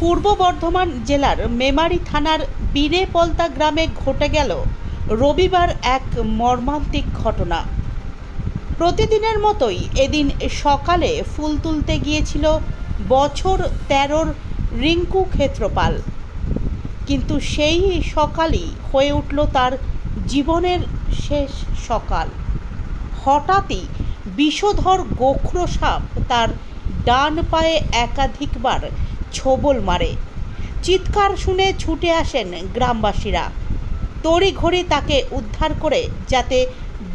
পূর্ব বর্ধমান জেলার মেমারি থানার বীরেপলতা গ্রামে ঘটে গেল রবিবার এক মর্মান্তিক ঘটনা। প্রতিদিনের মতোই এদিন সকালে ফুল তুলতে গিয়েছিল বছর তেরোর রিঙ্কু ক্ষেত্রপাল। কিন্তু সেই সকালই হয়ে উঠল তার জীবনের শেষ সকাল। হঠাৎই বিষধর গোখরো সাপ তার ডান পায়ে একাধিকবার ছোবল মারে। চিৎকার শুনে ছুটে আসেন গ্রামবাসীরা। তড়িঘড়ি তাকে উদ্ধার করে যাতে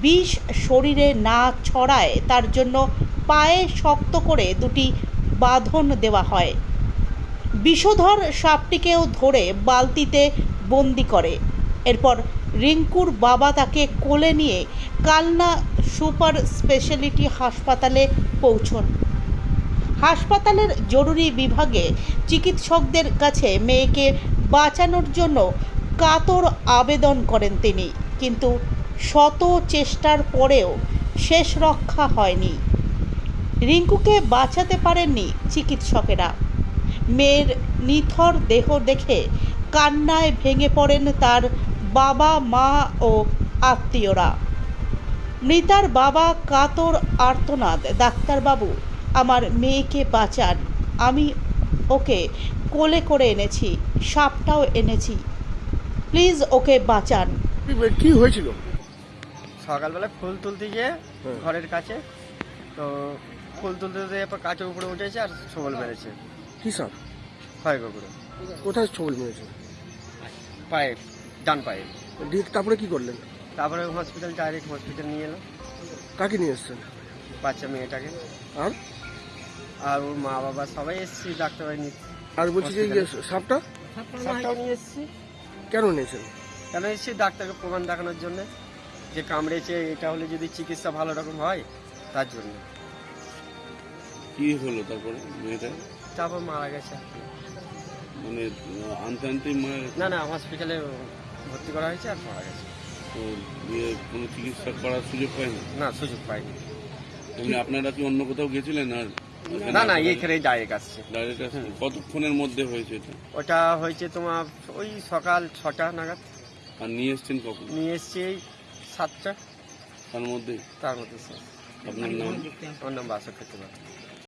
বিষ শরীরে না ছড়ায়, তার জন্য পায়ে শক্ত করে দুটি বাঁধন দেওয়া হয়। বিষধর সাপটিকেও ধরে বালতিতে বন্দি করে। এরপর রিঙ্কুর বাবা তাকে কোলে নিয়ে কালনা সুপার স্পেশালিটি হাসপাতালে পৌঁছন। হাসপাতালের জরুরি বিভাগে চিকিৎসকদের কাছে মেয়েকে বাঁচানোর জন্য কাতর আবেদন করেন তিনি। কিন্তু শত চেষ্টার পরেও শেষ রক্ষা হয়নি। রিঙ্কুকে বাঁচাতে পারেননি চিকিৎসকেরা। মেয়ের নিথর দেহ দেখে কান্নায় ভেঙে পড়েন তার বাবা, মা ও আত্মীয়রা। মৃতার বাবা কাতর আর্তনাদ, ডাক্তারবাবু আমার মেয়েকে বাঁচান। আমি ওকে কোলে করে এনেছি সাপটাও এনেছি। প্লিজ ওকে বাঁচান। কি- কি হয়েছিল? সকালবেলা ফুল তুলতে গিয়ে ঘরের কাছে তো ফুল তুলতে তুলতে এরপর কাঁচের উপরে উঠেছে আর সবল মেরেছে। কি সব হয় কুকুরে। কোথায় ছবল মেরেছে? পায়ে ডান পায়ে। দিয়ে তারপরে কি করলেন? তারপরে হসপিটাল ডাইরেক্ট হসপিটাল নিয়ে এলো। কাকে নিয়ে এসছেন? বাচ্চা মেয়েটাকে। আর? আর ওর মা বাবা সবাই এসেছি ডাক্তারবাড়ি নিয়ে। আর বলছি যে ইয়ে সাপটা? সবটাও নিয়ে এসেছি। কেন নিয়েছেন? কেন এসেছি? ডাক্তারকে প্রমাণ দেখানোর জন্য। যে কামড়েছে এটা হলে যদি চিকিৎসা ভালো রকম হয় তার জন্য। কি হলো তারপরে মেয়েটা? তারপর মারা গেছে। মানে আনতে আনতে মায়ের না না হসপিটালে ভর্তি করা হয়েছে আর মারা গেছে। তো দিয়ে কোনো চিকিৎসা করার সুযোগ পায়নি? না সুযোগ পাইনি। এমনি আপনারা কি অন্য কোথাও গেছিলেন আর না না এখানে ডাইরেক্ট আসছে। ডাইরেক্ট কতক্ষণের মধ্যে হয়েছে এটা? ওটা হয়েছে তোমার ওই সকাল ছটা নাগাদ। আর নিয়ে এসছেন কখন? নিয়ে এসছি এই সাতটা। তার মধ্যে? তার মধ্যে। আপনার নাম? ওর নাম বাসক পারে।